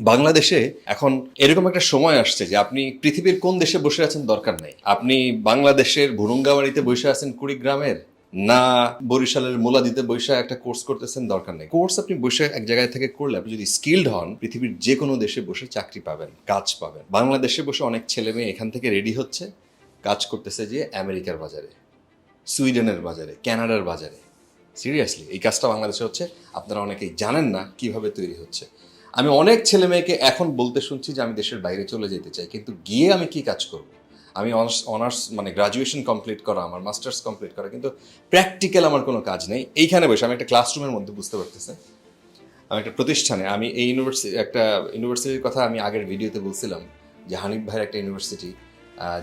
বাংলাদেশে এখন এরকম একটা সময় আসছে যে আপনি পৃথিবীর কোন দেশে বসে আছেন দরকার নেই। আপনি বাংলাদেশের ভুরুঙ্গাবাড়িতে বসে আছেন কুড়িগ্রামের, না বরিশালের মোলা দিতে বসে একটা কোর্স করতেছেন দরকার নেই। কোর্স আপনি বসে এক জায়গায় থেকে করলে আপনি যদি স্কিল্ড হন, পৃথিবীর যে কোনো দেশে বসে চাকরি পাবেন, কাজ পাবেন। বাংলাদেশে বসে অনেক ছেলে মেয়ে এখান থেকে রেডি হচ্ছে, কাজ করতেছে যে আমেরিকার বাজারে, সুইডেনের বাজারে কানাডার বাজারে। সিরিয়াসলি এই কাজটা বাংলাদেশে হচ্ছে, আপনারা অনেকেই জানেন না কীভাবে তৈরি হচ্ছে। আমি অনেক ছেলে মেয়েকে এখন বলতে শুনছি যে আমি দেশের বাইরে চলে যেতে চাই, কিন্তু গিয়ে আমি কি কাজ করব? আমি অনার্স অনার্স মানে গ্রাজুয়েশন কমপ্লিট করা, আমার মাস্টার্স কমপ্লিট করা, কিন্তু প্র্যাকটিক্যাল আমার কোনো কাজ নেই। এইখানে বসে, আমি একটা ক্লাসরুমের মধ্যে বুঝতে পারতেছি। আমি একটা প্রতিষ্ঠানে, আমি এই ইউনিভার্সিটি একটা ইউনিভার্সিটির কথা আমি আগের ভিডিওতে বলছিলাম, যে হানিফ ভাইয়ের একটা ইউনিভার্সিটি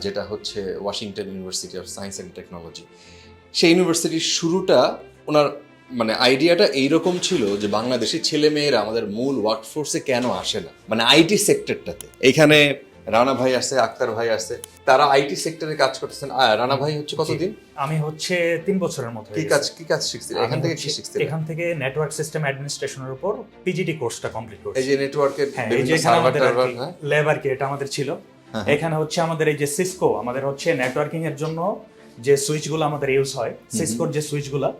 যেটা হচ্ছে Washington university of science and technology সেই ইউনিভার্সিটির শুরুটা ওনার মানে আইডিয়াটা এইরকম ছিল যে বাংলাদেশি ছেলে মেয়েরা আমাদের মূল ওয়ার্কফোর্সে কেন আসে না? মানে আইটি সেক্টরটাতে এখানে রানা ভাই আছে আক্তার ভাই আছে তারা আইটি সেক্টরে কাজ করতেছেন। রানা ভাই হচ্ছে কতদিন? আমি হচ্ছে তিন বছরের মতো কি কাজ কি কাজ শিখছিলেন? এখান থেকে কি শিখছিলেন? এখান থেকে নেটওয়ার্ক সিস্টেম অ্যাডমিনিস্ট্রেশনের উপর পিজিটি কোর্সটা কমপ্লিট এই যে নেটওয়ার্কের হ্যাঁ বিভিন্ন সার্ভার টার্ভার হ্যাঁ? ল্যাব কি এটা আমাদের ছিল। হ্যাঁ। এখানে হচ্ছে আমাদের এই যে সিসকো আমাদের হচ্ছে নেটওয়ার্কিং এর জন্য যে সুইচগুলো আমাদের ইউজ হয় সিসকোর যে সুইচগুলো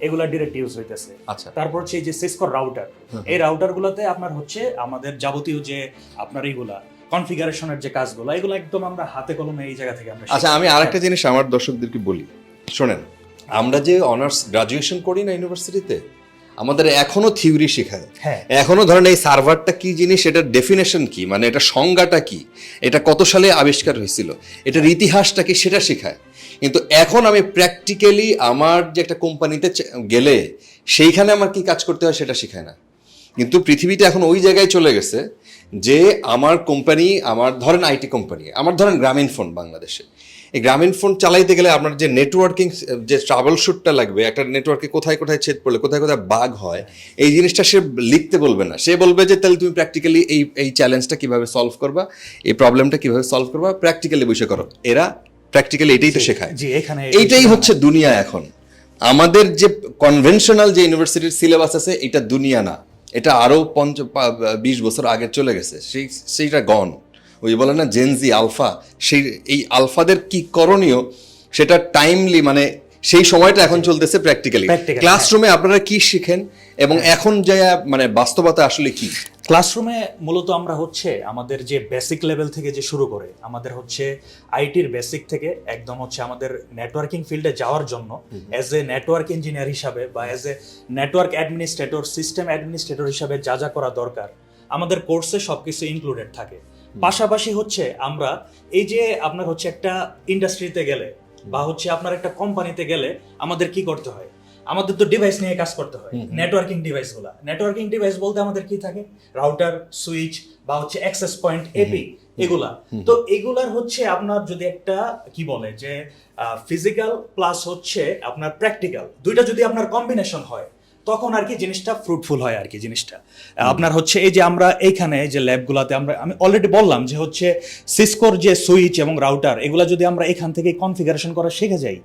এগুলা ডিরেক্ট ইউজ হইতেছে। আচ্ছা। তারপর হচ্ছে এই যে সিসকোর রাউটার এই রাউটার গুলোতে আপনার হচ্ছে আমাদের যাবতীয় যে আপনার এইগুলা কনফিগারেশনের যে কাজগুলো এগুলো একদম আমরা হাতে কলমে এই জায়গা থেকে আমরা আচ্ছা আমি আরেকটা জিনিস আমার দর্শকদেরকে বলি। শোনেন আমরা যে অনার্স গ্রাজুয়েশন করি না ইউনিভার্সিটিতে আমাদের এখনও থিওরি শেখায় হ্যাঁ। এখনও ধরেন এই সার্ভারটা কি জিনিস এটার ডেফিনেশন কি? মানে এটা সংজ্ঞাটা কি? এটা কত সালে আবিষ্কার হয়েছিল? এটার ইতিহাসটা কি সেটা শেখায়। কিন্তু এখন আমি প্র্যাকটিক্যালি আমার যে একটা কোম্পানিতে গেলে সেইখানে আমার কি কাজ করতে হয় সেটা শেখায় না। কিন্তু পৃথিবীতে এখন ওই জায়গায় চলে গেছে যে আমার কোম্পানি আমার ধরেন আইটি কোম্পানি আমার ধরেন গ্রামীণ ফোন বাংলাদেশে। এই গ্রামীণ ফোন চালাইতে গেলে আপনার যে নেটওয়ার্কিং যে ট্রাভেল শুটটা লাগবে একটা নেটওয়ার্কে কোথায় কোথায় ছেদ পড়লে কোথায় কোথায় বাগ হয় এই জিনিসটা সে লিখতে বলবে না। সে বলবে যে তাহলে তুমি প্র্যাকটিক্যালি এই এই চ্যালেঞ্জটা কীভাবে সলভ করবা এই প্রবলেমটা কীভাবে সলভ করবা প্র্যাকটিক্যালি বসে করো। এরা প্র্যাকটিক্যালি এটাই তো শেখায়। জি এখানে এইটাই হচ্ছে দুনিয়া এখন। আমাদের যে কনভেনশনাল যে ইউনিভার্সিটির সিলেবাস আছে এটা দুনিয়া না। এটা আরও পঞ্চ বিশ বছর আগে চলে গেছে। সেই সেইটা গন ওই বলে না জেনজি আলফা সেই এই আলফাদের কি করণীয়? সেটা টাইমলি মানে সেই সময়টা এখন চলতেছে প্র্যাকটিক্যালি ক্লাসরুমে আপনারা কি শিখেন এবং এখন যে মানে বাস্তবতা আসলে কি? ক্লাসরুমে মূলত আমরা হচ্ছে আমাদের যে বেসিক লেভেল থেকে যে শুরু করে আমাদের হচ্ছে আইটির বেসিক থেকে একদম হচ্ছে আমাদের নেটওয়ার্কিং ফিল্ডে যাওয়ার জন্য অ্যাজ এ নেটওয়ার্ক ইঞ্জিনিয়ার হিসাবে বা as a network administrator system administrator হিসাবে যা যা করা দরকার আমাদের কোর্সে সবকিছু ইনক্লুডেড থাকে। পাশাপাশি হচ্ছে আমরা এই যে আপনার হচ্ছে একটা ইন্ডাস্ট্রিতে গেলে বা হচ্ছে আপনার একটা কোম্পানিতে গেলে আমাদের কি করতে হয়? আমাদের তো ডিভাইস নিয়ে কাজ করতে হয়। নেটওয়ার্কিং ডিভাইসগুলা। নেটওয়ার্কিং ডিভাইস বলতে আমাদের কি থাকে? রাউটার সুইচ বা হচ্ছে অ্যাক্সেস পয়েন্ট এপি এগুলা। তো এগুলার হচ্ছে আপনার যদি একটা কি বলে যে ফিজিক্যাল প্লাস হচ্ছে আপনার প্র্যাকটিক্যাল দুইটা যদি আপনার কম্বিনেশন হয় তখন আর কি জিনিসটা ফ্রুটফুল হয় আর কি জিনিসটা। আপনার হচ্ছে এই যে আমরা এইখানে যে ল্যাবগুলোতে আমরা আমি অলরেডি বললাম যে হচ্ছে সিসকোর যে সুইচ এবং রাউটার এগুলো যদি আমরা এখান থেকে কনফিগারেশন করা শিখে যাই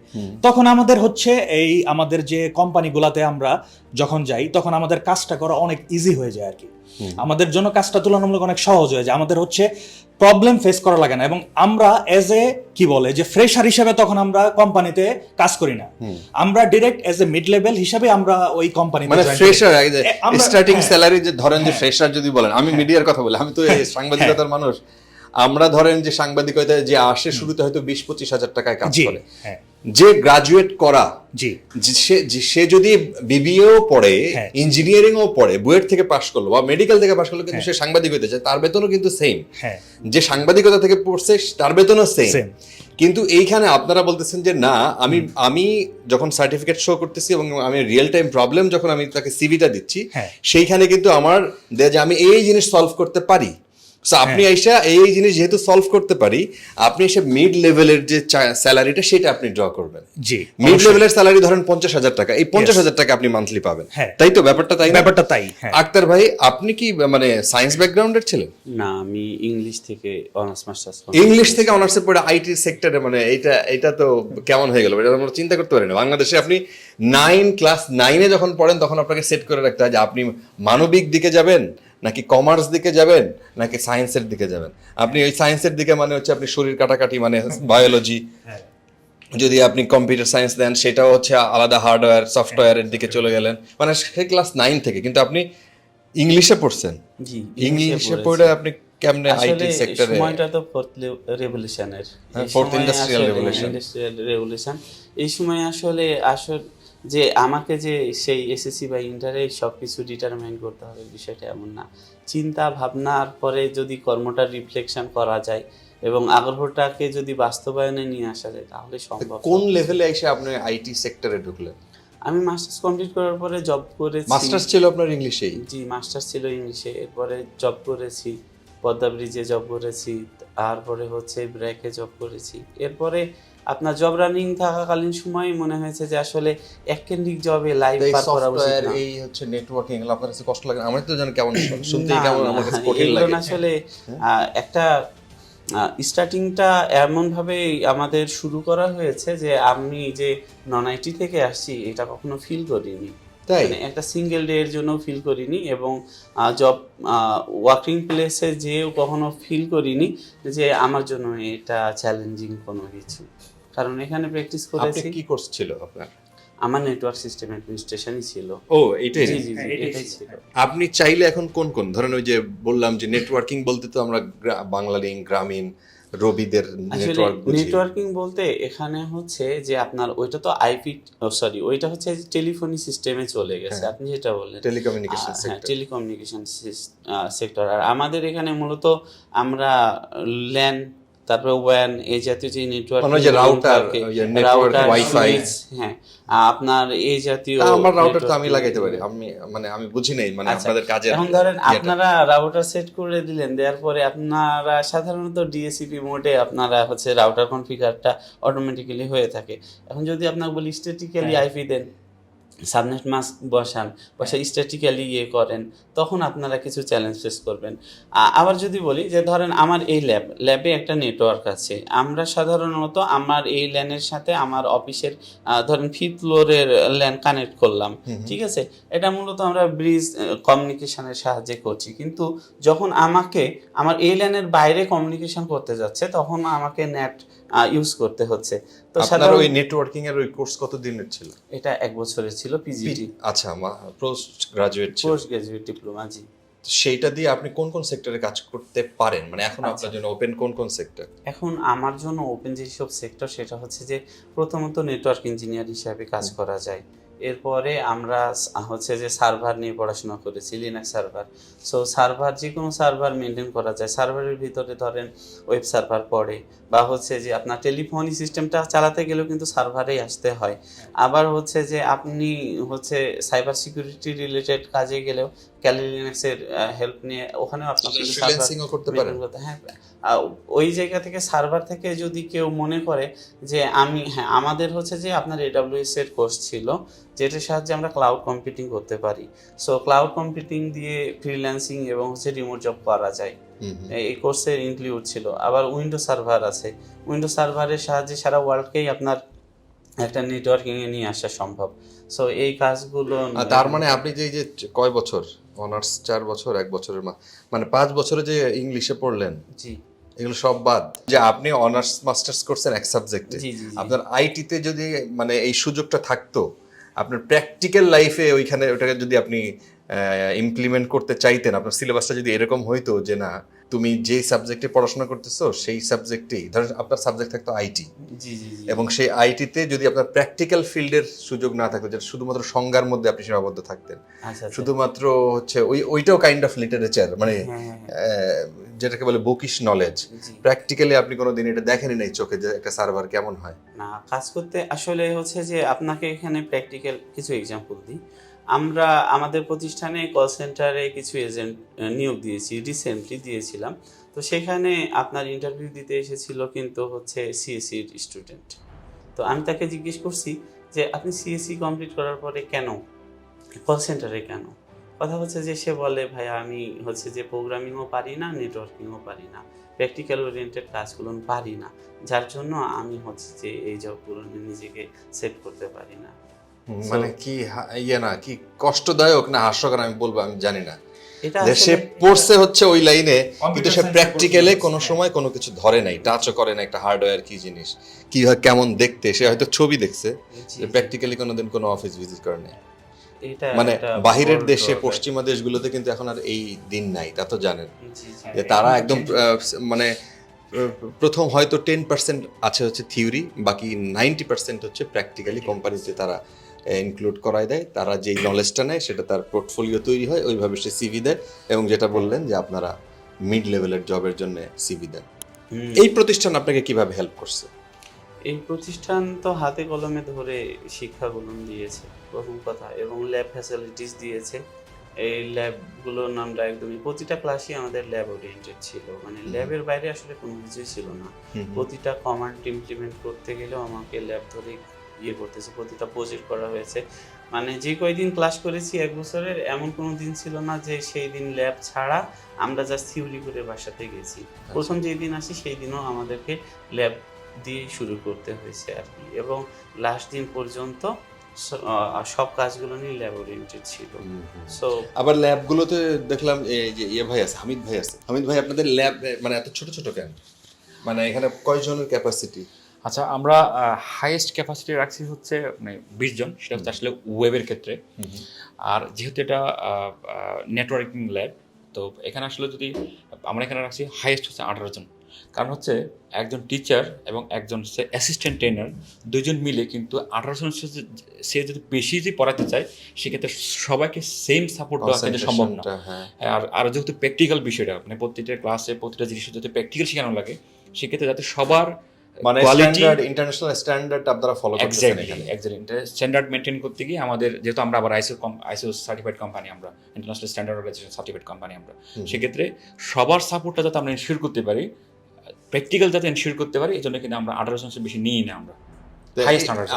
তখন আমাদের হচ্ছে এই আমাদের যে কোম্পানিগুলোতে আমরা যখন যাই তখন আমাদের কাজটা করা অনেক ইজি হয়ে যায় আর কি। আমাদের জন্য কাজটা তুলনামূলক অনেক সহজ হয়ে যায়। আমাদের হচ্ছে প্রবলেম ফেস করা লাগে না এবং আমরা এজ এ কি বলে যে ফ্রেশার হিসেবে তখন আমরা কোম্পানিতে কাজ করি না। আমরা direct as a mid level হিসেবে আমরা ওই কোম্পানিতে মানে ফ্রেশার স্টার্টিং হ্যাঁ। স্যালারি যে ধরেন যে ফ্রেশার যদি বলেন আমি মিডিয়ার কথা বলি আমি তো এই সাংবাদিকতার মানুষ। আমরা ধরেন যে সাংবাদিকতায় যে আসে শুরুতে হয়তো বিশ পঁচিশ হাজার টাকায় কাজ করে। হ্যাঁ। যে গ্রাজুয়েট করা জি। সে যদি বিবিএও পড়ে হ্যাঁ। ইঞ্জিনিয়ারিং ও পড়ে বুয়েট থেকে পাশ করল বা মেডিকেল থেকে পাশ করল কিন্তু সে সাংবাদিক হতে চায় তার বেতনও কিন্তু সেম হ্যাঁ। যে সাংবাদিকতা থেকে পড়ছে তার বেতনও সেম. কিন্তু এইখানে আপনারা বলতেছেন যে না আমি আমি যখন সার্টিফিকেট শো করতেছি এবং আমি রিয়েল টাইম প্রবলেম যখন আমি তাকে সিভিটা দিচ্ছি হ্যাঁ। সেইখানে কিন্তু আমার দেয়া যে আমি এই জিনিস সলভ করতে পারি। So আপনি হ্যাঁ। আইসা এই এই জিনিস যেহেতু সলভ করতে পারি আপনি এসে মিড লেভেলের যে স্যালারিটা সেটা আপনি ড্র করবেন। জি মিড লেভেলের স্যালারি ধরেন পঞ্চাশ হাজার টাকা। এই পঞ্চাশ হাজার টাকা আপনি মান্থলি পাবেন। হ্যাঁ। তাই তো? ব্যাপারটা তাই ব্যাপারটা তাই হ্যাঁ। আক্তার ভাই আপনি কি মানে সায়েন্স ব্যাকগ্রাউন্ডের ছিলেন? না আমি ইংলিশ থেকে অনার্স মাস্টার্স ইংলিশ থেকে অনার্সে পড়ে আইটি সেক্টরে মানে এটা এটা তো কেমন হয়ে গেল? এটা আমরা চিন্তা করতে পারি না। বাংলাদেশে আপনি নাইন ক্লাস নাইনে যখন পড়েন তখন আপনাকে সেট করে রাখতে হয় যে আপনি মানবিক দিকে যাবেন নাকি কমার্স দিকে যাবেন নাকি সায়েন্সের দিকে যাবেন? আপনি ওই সায়েন্সের দিকে মানে হচ্ছে আপনি শরীর কাটাকাটি মানে বায়োলজি হ্যাঁ। যদি আপনি কম্পিউটার সায়েন্স দেন সেটাও হচ্ছে আলাদা হার্ডওয়্যার সফটওয়্যারের দিকে চলে গেলেন। মানে সে ক্লাস নাইন থেকে কিন্তু আপনি ইংলিশে পড়ছেন। ইংলিশে পড়ে আপনি কেমনে আইটি সেক্টরে সময়টা তো ফোর্থ রেভলিউশনের হ্যাঁ, industrial ইন্ডাস্ট্রিয়াল রেভলিউশন এই সময় আসলে আসল যে আমাকে যে সেই এসএসসি বা ইন্টারে সব কিছু ডিটারমাইন করতে হবে বিষয়টা এমন না। চিন্তা ভাবনার পরে যদি কর্মটা রিফ্লেকশন করা যায় এবং আগ্রহটাকে যদি বাস্তবায়নে নিয়ে আসা যায় তাহলে সম্ভব কোন লেভেলে এসে আপনি আইটি সেক্টরে ঢুকলেন? আমি মাস্টার্স কমপ্লিট করার পরে জব করেছি। মাস্টার্স ছিল আপনার ইংলিশেই জি মাস্টার্স ছিল ইংলিশে এরপরে জব করেছি পদ্মা ব্রিজে জব করেছি তারপরে হচ্ছে ব্র্যাকে জব করেছি। এরপরে আপনার জব রানিং থাকাকালীন সময় মনে হয়েছে যে আসলে এককেন্দ্রিক জবে লাইভ পার করা উচিত না। এই হচ্ছে নেটওয়ার্কিং এগুলো আপনার কাছে কষ্ট লাগে? আমার তো জানি কেমন শুনতে কেমন আমার কাছে কঠিন লাগে আসলে আহ, একটা স্টার্টিংটা এমন ভাবে আমাদের শুরু করা হয়েছে যে আমি যে নন আইটি থেকে আসছি এটা কখনো ফিল করিনি তাই? মানে একটা সিঙ্গেল ডে এর জন্য ফিল করিনি এবং জব ওয়ার্কিং প্লেসে যেও কখনো ফিল করিনি যে আমার জন্য এটা চ্যালেঞ্জিং কোনো কিছু। কারণ এখানে প্র্যাকটিস আপনি করেছি। কি কোর্স ছিল আপনার? আমার নেটওয়ার্ক সিস্টেম অ্যাডমিনিস্ট্রেশনই ছিল। ও এটাই জি জি জি হ্যাঁ, এটাই ছিল। আপনি চাইলে এখন কোন কোন? ধরেন ওই যে বললাম যে নেটওয়ার্কিং বলতে তো আমরা গ্রা- বাংলা লিঙ্ক গ্রামীণ রবিদের নেটওয়ার্ক নেটওয়ার্কিং বলতে এখানে হচ্ছে যে আপনার ওইটা তো আইপি সরি ওইটা হচ্ছে টেলিফোনি সিস্টেমে চলে গেছে হ্যাঁ। আপনি যেটা বললেন। টেলিকমিউনিকেশন হ্যাঁ সেক্টর টেলিকমিউনিকেশন সেক্টর আর আমাদের এখানে মূলত আমরা ল্যান তারপরে ওয়ান এই জাতীয় যে নেটওয়ার্ক মানে যে router, ওই যে হ্যাঁ আপনার এই জাতীয় আমার রাউটার তো আমি লাগাইতে পারি। আমি মানে আমি বুঝি নাই মানে আচ্ছা, আপনাদের কাজের এখন ধরেন আপনারা রাউটার সেট করে দিলেন দেওয়ার পরে আপনারা সাধারণত ডিএসিপি মোডে আপনারা হচ্ছে রাউটার কনফিগারটা অটোমেটিক্যালি হয়ে থাকে। এখন যদি আপনাকে বলি স্ট্যাটিক্যালি। আইপি দেন সাবনেট মাস্ক বসান বসে স্ট্যাটিক্যালি ইয়ে করেন তখন আপনারা কিছু চ্যালেঞ্জ ফেস করবেন। আবার যদি বলি যে ধরেন আমার এই ল্যাব ল্যাবে একটা নেটওয়ার্ক আছে। আমরা সাধারণত আমার এই ল্যানের সাথে আমার অফিসের ধরেন ফিফথ ফ্লোরের ল্যান কানেক্ট করলাম। ঠিক আছে? এটা মূলত আমরা ব্রিজ কমিউনিকেশনের সাহায্যে করছি। কিন্তু যখন আমাকে আমার এই ল্যানের বাইরে কমিউনিকেশন করতে যাচ্ছে তখন আমাকে নেট ইউজ করতে হচ্ছে। তো আপনার ওই নেটওয়ার্কিং এর ওই কোর্স কত দিনের ছিল? এটা এক বছরের ছিল পিজিটি আচ্ছা পোস্ট গ্রাজুয়েট ছিল। পোস্ট গ্রাজুয়েট ডিপ্লোমা জি সেইটা দিয়ে আপনি কোন কোন সেক্টরে কাজ করতে পারেন? মানে এখন আচ্ছা। আপনার জন্য ওপেন কোন কোন সেক্টর এখন আমার জন্য ওপেন যেসব সেক্টর সেটা হচ্ছে যে প্রথমত নেটওয়ার্ক ইঞ্জিনিয়ার হিসাবে কাজ করা যায়। এরপরে আমরা হচ্ছে যে সার্ভার নিয়ে পড়াশোনা করেছি লিনাক্স সার্ভার সো সার্ভার যে কোনো সার্ভার মেনটেন করা যায়। সার্ভারের ভিতরে ধরেন ওয়েব সার্ভার পড়ে বা হচ্ছে যে আপনার টেলিফোনই সিস্টেমটা চালাতে গেলেও কিন্তু সার্ভারেই আসতে হয়। আবার হচ্ছে যে আপনি হচ্ছে সাইবার সিকিউরিটি রিলেটেড কাজে গেলেও ক্যালি লিনাক্সের হেল্প নিয়ে ওখানেও আপনার ফ্রিল্যান্সিংও করতে পারেন। হ্যাঁ ওই জায়গা থেকে সার্ভার থেকে যদি কেউ মনে করে যে আমি হ্যাঁ আমাদের হচ্ছে যে আপনার এডাব্লিউএস এর কোর্স ছিল যেটার সাহায্যে আমরা ক্লাউড কম্পিউটিং করতে পারি। সো ক্লাউড কম্পিউটিং দিয়ে ফ্রিল্যান্সিং এবং হচ্ছে রিমোট জব করা যায়। এই কোর্সের ইনক্লুড ছিল। আবার উইন্ডো সার্ভার আছে। উইন্ডো সার্ভারের সাহায্যে সারা ওয়ার্ল্ডকেই আপনার একটা নেটওয়ার্কিং এ নিয়ে আসা সম্ভব। সো এই কাজগুলো তার মানে আপনি যে যে কয় বছর? অনার্স চার বছর এক বছরের মানে পাঁচ বছরে যে ইংলিশে পড়লেন জি। এগুলো সব বাদ। যে আপনি অনার্স মাস্টার্স করছেন এক সাবজেক্টে। আপনার আইটিতে যদি মানে এই সুযোগটা থাকতো আপনার প্র্যাকটিক্যাল লাইফে ওইখানে ওটাকে যদি আপনি ইমপ্লিমেন্ট করতে চাইতেন আপনার সিলেবাসটা যদি এরকম হইতো যে না তুমি যে সাবজেক্টে পড়াশোনা করতেছো সেই সাবজেক্টেই ধরেন আপনার সাবজেক্ট থাকতো আইটি জি জি জি। এবং সেই আইটিতে যদি আপনার প্র্যাকটিক্যাল ফিল্ডের সুযোগ না থাকতো যেটা শুধুমাত্র সংজ্ঞার মধ্যে আপনি সীমাবদ্ধ থাকতেন আচ্ছা আচ্ছা। শুধুমাত্র হচ্ছে ওই ওইটাও কাইন্ড অফ লিটারেচার মানে হ্যাঁ, হ্যাঁ, হ্যাঁ। যেটাকে বলে বুকিশ নলেজ প্র্যাকটিক্যালি আপনি কোনোদিন এটা দেখেনি নাই চোখে যে একটা সার্ভার কেমন হয়। না কাজ করতে আসলে হচ্ছে যে আপনাকে এখানে প্র্যাকটিক্যাল কিছু এক্সাম্পল দিই। আমরা আমাদের প্রতিষ্ঠানে কল সেন্টারে কিছু এজেন্ট নিয়োগ দিয়েছি রিসেন্টলি দিয়েছিলাম। তো সেখানে আপনার ইন্টারভিউ দিতে এসেছিল কিন্তু হচ্ছে সিএসসির স্টুডেন্ট তো আমি তাকে জিজ্ঞেস করছি যে, আপনি সিএসসি কমপ্লিট করার পরে কেন? কল সেন্টারে কেন? কথা হচ্ছে যে, সে বলে ভাই আমি হচ্ছে যে প্রোগ্রামিংও পারি না নেটওয়ার্কিংও পারি না প্র্যাকটিক্যাল ওরিয়েন্টেড কাজগুলো পারি না, যার জন্য আমি হচ্ছে যে এই জবগুলো নিজেকে সেট করতে পারি না। মানে কি ইয়ে না কি কষ্টদায়ক না হাস্যকর আমি বলব আমি জানি না। দেশে পড়ছে হচ্ছে ওই লাইনে কিন্তু সে প্র্যাকটিক্যালে কোনো। সময় কোনো কিছু ধরে নাই টাচও করে না একটা হার্ডওয়্যার কি জিনিস কি হয় কেমন দেখতে সে হয়তো ছবি দেখছে প্র্যাকটিক্যালি কোনোদিন কোনো অফিস ভিজিট করে নাই। মানে বাহিরের দেশে পশ্চিমা দেশগুলোতে কিন্তু এখন আর এই দিন নাই তা তো জানেন। যে তারা একদম মানে প্রথম হয়তো টেন পার্সেন্ট আছে হচ্ছে থিওরি বাকি নাইনটি পার্সেন্ট হচ্ছে প্র্যাকটিক্যালি কোম্পানিতে তারা ইনক্লুড করায় দেয়। তারা যেই নলেজটা নেয় সেটা তার পোর্টফোলিও তৈরি হয় ওইভাবে সে সিভি দেয় এবং যেটা বললেন যে আপনারা মিড লেভেলের জবের জন্য সিভি দেন। এই প্রতিষ্ঠান আপনাকে কীভাবে হেল্প করছে? এই প্রতিষ্ঠান তো হাতে কলমে ধরে শিক্ষাগুলো দিয়েছে প্রথম কথা এবং ল্যাব ফ্যাসিলিটিস দিয়েছে। এই ল্যাবগুলোর নামটা একদমই প্রতিটা ক্লাসই আমাদের ল্যাব ওরিয়েন্টেড ছিল। মানে ল্যাবের বাইরে আসলে কোনো কিছুই ছিল না। প্রতিটা কমান্ড ইমপ্লিমেন্ট করতে গেলেও আমাকে ল্যাব ধরে ইয়ে করতেছে প্রতিটা প্রজেক্ট করা হয়েছে। মানে যে কয়দিন ক্লাস করেছি এক বছরের এমন কোনো দিন ছিল না যে সেই দিন ল্যাব ছাড়া আমরা জাস্ট থিওরি করে বাসাতে গেছি। প্রথম যেই দিন আসি সেই দিনও আমাদেরকে ল্যাব দিয়ে শুরু করতে হয়েছে আর কি। এবং লাস্ট দিন পর্যন্ত সব কাজগুলো নিয়ে ল্যাব ওরিয়েন্টেড ছিল সো আবার ল্যাবগুলোতে দেখলাম এই যে ইয়ে ভাই আছে হামিদ ভাই আছে। হামিদ ভাই আপনাদের ল্যাব মানে এত ছোট ছোট কেন? মানে এখানে কয়জনের ক্যাপাসিটি আচ্ছা আমরা হাইয়েস্ট ক্যাপাসিটি রাখছি হচ্ছে মানে বিশ জন সেটা হচ্ছে আসলে ওয়েবের ক্ষেত্রে। আর যেহেতু এটা নেটওয়ার্কিং ল্যাব তো এখানে আসলে যদি আমরা এখানে রাখছি হাইয়েস্ট হচ্ছে আঠারো জন। কারণ হচ্ছে একজন টিচার এবং একজন সে অ্যাসিস্ট্যান্ট ট্রেনার দুজন মিলে কিন্তু আঠারো জন সে- সে যদি বেশি যদি পড়াতে চায় সেক্ষেত্রে সবাইকে সেম সাপোর্ট দেওয়া কিন্তু সম্ভব না। হ্যাঁ। আর আর যেহেতু প্র্যাকটিক্যাল বিষয়টা মানে প্রতিটা ক্লাসে প্রতিটা জিনিসের যদি প্র্যাকটিক্যাল শেখানো লাগে সেক্ষেত্রে যাতে সবার মানে স্ট্যান্ডার্ড ইন্টারন্যাশনাল স্ট্যান্ডার্ড আপনারা ফলো করতেছেন এখানে। এক্স্যাক্টলি স্ট্যান্ডার্ড মেনটেন করতে গিয়ে আমাদের যেহেতু আমরা আবার আইসো আইসো সার্টিফাইড কোম্পানি আমরা international standard organization certified company আমরা। সেক্ষেত্রে সবার সাপোর্টটা যাতে আমরা এনশিওর করতে পারি প্র্যাকটিক্যাল যাতে এনশিওর করতে পারি এই জন্য কিন্তু আমরা আঠারো শতাংশ বেশি নিই না আমরা।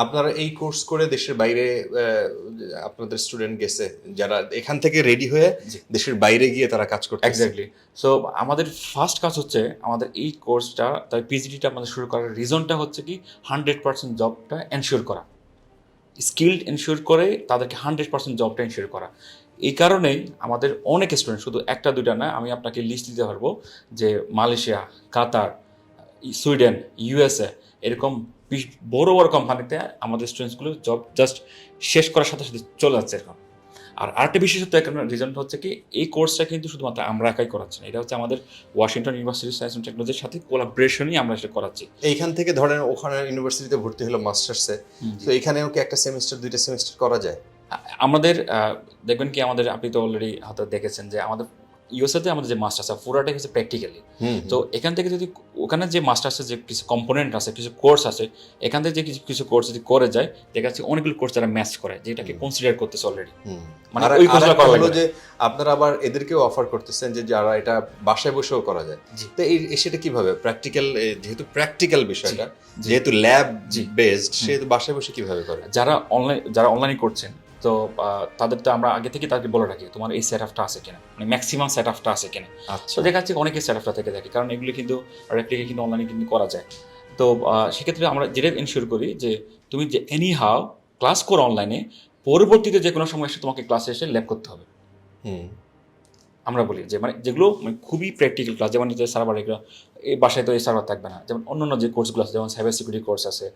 আপনারা এই কোর্স করে দেশের বাইরে আপনাদের স্টুডেন্ট গেছে যারা এখান থেকে রেডি হয়ে দেশের বাইরে গিয়ে তারা কাজ করতে এক্স্যাক্টলি সো আমাদের ফার্স্ট কাজ হচ্ছে আমাদের এই কোর্সটা তাই পিজিডিটা আমাদের শুরু করার রিজনটা হচ্ছে কি হান্ড্রেড পার্সেন্ট জবটা এনশিওর করা। স্কিল্ড এনশিওর করে তাদেরকে হান্ড্রেড পার্সেন্ট জবটা এনশিওর করা। এই কারণেই আমাদের অনেক স্টুডেন্ট শুধু একটা দুইটা না আমি আপনাকে লিস্ট দিতে পারব যে মালয়েশিয়া কাতার সুইডেন ইউএসএ এরকম বড় বড় কোম্পানিতে আমাদের স্টুডেন্টসগুলো জব জাস্ট শেষ করার সাথে সাথে চলে যাচ্ছে এরকম আর আরেকটা বিশেষত্ব এখানে রিজনটা হচ্ছে কি এই কোর্সটা কিন্তু শুধুমাত্র আমরা একাই করাচ্ছি না এটা হচ্ছে আমাদের ওয়াশিংটন ইউনিভার্সিটি সায়েন্স অ্যান্ড টেকনোলজির সাথে কোলাবরেশনই আমরা সেটা করাচ্ছি। এইখান থেকে ধরেন ওখানে ইউনিভার্সিটিতে ভর্তি হলো মাস্টার্সে তো এখানেও কি একটা সেমিস্টার দুইটা সেমিস্টার করা যায়? আমাদের দেখবেন কি আমাদের আপনি তো অলরেডি হয়তো দেখেছেন যে আমাদের ইউএসএতে আমাদের যে মাস্টার্স আছে পুরোটাই হচ্ছে প্র্যাকটিক্যালি তো এখান থেকে যদি ওখানে যে মাস্টার্সের যে কিছু কম্পোনেন্ট আছে কিছু কোর্স আছে এখান থেকে যে কিছু কিছু কোর্স যদি করে যায় দেখা যাচ্ছে অনেকগুলো কোর্স যারা ম্যাচ করে যেটাকে কনসিডার করতেছে অলরেডি মানে ওই কোর্সটা করা লাগবে। যে আপনারা আবার এদেরকেও অফার করতেছেন যে যারা এটা বাসায় বসেও করা যায়। তো এই সেটা কীভাবে? প্র্যাকটিক্যাল যেহেতু প্র্যাকটিক্যাল বিষয়টা যেহেতু ল্যাব। বেসড সেহেতু বাসায় বসে কীভাবে করে? যারা অনলাইন যারা অনলাইনে করছেন তো তাদের তো আমরা আগে থেকে তাদেরকে বলে রাখি তোমার এই সেট আপটা আছে কিনা? মানে ম্যাক্সিমাম সেট আপটা আছে কিনা? আচ্ছা। তো দেখা যাচ্ছে অনেকে সেট আপটা থেকে থাকে কারণ এগুলো কিন্তু রেপ্লিকা কিন্তু অনলাইনে কিন্তু করা যায়। তো সেক্ষেত্রে আমরা যেটা ইনশিওর করি যে তুমি যে এনি হাও ক্লাস করো অনলাইনে পরবর্তীতে যে কোনো সময় এসে তোমাকে ক্লাসে এসে ল্যাব করতে হবে। হুম। আমরা বলি যে মানে যেগুলো মানে খুবই প্র্যাকটিক্যাল ক্লাস যেমন যে সার্ভার এগুলো এই বাসায় তো এই সার্ভার থাকবে না যেমন অন্যান্য যে কোর্সগুলো আছে যেমন সাইবার সিকিউরিটি কোর্স আছে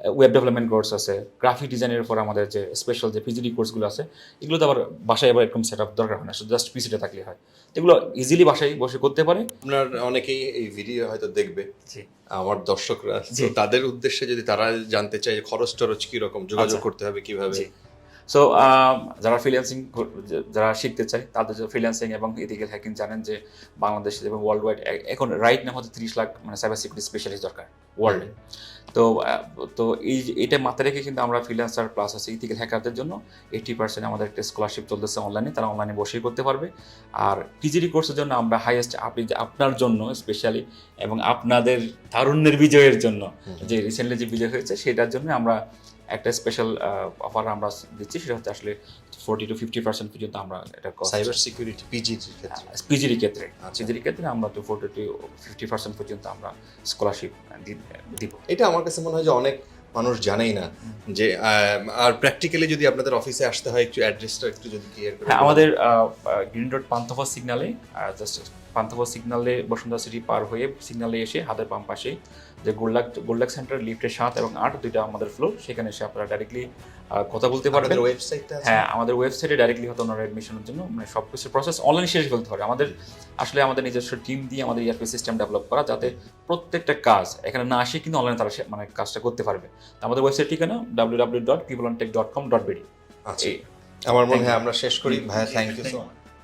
ওয়েব ডেভেলপমেন্ট কোর্স আছে গ্রাফিক ডিজাইনের উপর আমাদের যে স্পেশাল যে পিজিডি কোর্সগুলো আছে এগুলো তো আবার বাসায় আবার এরকম সেট আপ দরকার হয় না শুধু জাস্ট পিসিটা থাকলে হয়। এগুলো ইজিলি বাসায় বসে করতে পারে। আপনার অনেকেই এই ভিডিও হয়তো দেখবে। জি। আমার দর্শকরা। তাদের উদ্দেশ্যে যদি তারা জানতে চায় খরচ টরচ কীরকম যোগাযোগ আচ্ছা। করতে হবে কীভাবে। সো যারা ফ্রিল্যান্সিং যারা শিখতে চায় তাদের ফ্রিল্যান্সিং এবং ইথিক্যাল হ্যাকিং জানেন যে বাংলাদেশে এবং ওয়ার্ল্ড ওয়াইড এখন রাইট নাম হচ্ছে তিরিশ লাখ মানে সাইবার সিকিউরিটি স্পেশালিস্ট দরকার। ওয়ার্ল্ডে তো তো এই এটা মাথায় রেখে কিন্তু আমরা ফ্রিলান্সার প্লাস আছে ইথিক্যাল হ্যাকারদের জন্য এইটি পার্সেন্ট আমাদের একটা স্কলারশিপ চলতেছে অনলাইনে তারা অনলাইনে বসেই করতে পারবে। আর পিজিডি কোর্সের জন্য আমরা হাইয়েস্ট আপনি আপনার জন্য স্পেশালি এবং আপনাদের তারুণ্যের বিজয়ের জন্য যে রিসেন্টলি যে বিজয় হয়েছে সেটার জন্য আমরা একটা স্পেশাল অফার আমরা দিচ্ছি সেটা হচ্ছে আসলে ফোরটি টু ফিফটি পার্সেন্ট পর্যন্ত আমরা এটা সাইবার সিকিউরিটি পিজির ক্ষেত্রে। পিজির ক্ষেত্রে। আচ্ছা। পিজির ক্ষেত্রে আমরা তো ফোরটি টু ফিফটি পার্সেন্ট পর্যন্ত আমরা স্কলারশিপ দিব। এটা আমার কাছে মনে হয় যে অনেক মানুষ জানেই না যে আর প্র্যাকটিক্যালি যদি আপনাদের অফিসে আসতে হয় একটু অ্যাড্রেসটা একটু যদি ক্লিয়ার করে হ্যাঁ আমাদের গ্রিন রোড পান্থপথ সিগনালে জাস্ট পান্থপথ সিগনালে বসুন্ধরা সিটি পার হয়ে সিগনালে এসে হাতের পাম্প পাশে যে গোল্ডাক গোল্ডাক সেন্টার লিফটের সাত এবং আট দুইটা আমাদের ফ্লোর সেখানে এসে আপনারা ডাইরেক্টলি কথা বলতে পারবেন আমাদের ওয়েবসাইটটা আছে? হ্যাঁ আমাদের ওয়েবসাইটে ডাইরেক্টলি হয়তো ওনারা অ্যাডমিশনের জন্য মানে সব কিছু প্রসেস অনলাইন শেষ করতে পারে। আমাদের আসলে আমাদের নিজস্ব টিম দিয়ে আমাদের ইআরপি সিস্টেম ডেভেলপ করা যাতে প্রত্যেকটা কাজ এখানে না আসে কিন্তু অনলাইনে তারা মানে কাজটা করতে পারবে। তো আমাদের ওয়েবসাইট ঠিকানা W W dot people dot com dot BD আচ্ছা। আমার মনে হয় আমরা শেষ করি। ভাইয়া থ্যাংক ইউ সো মাচ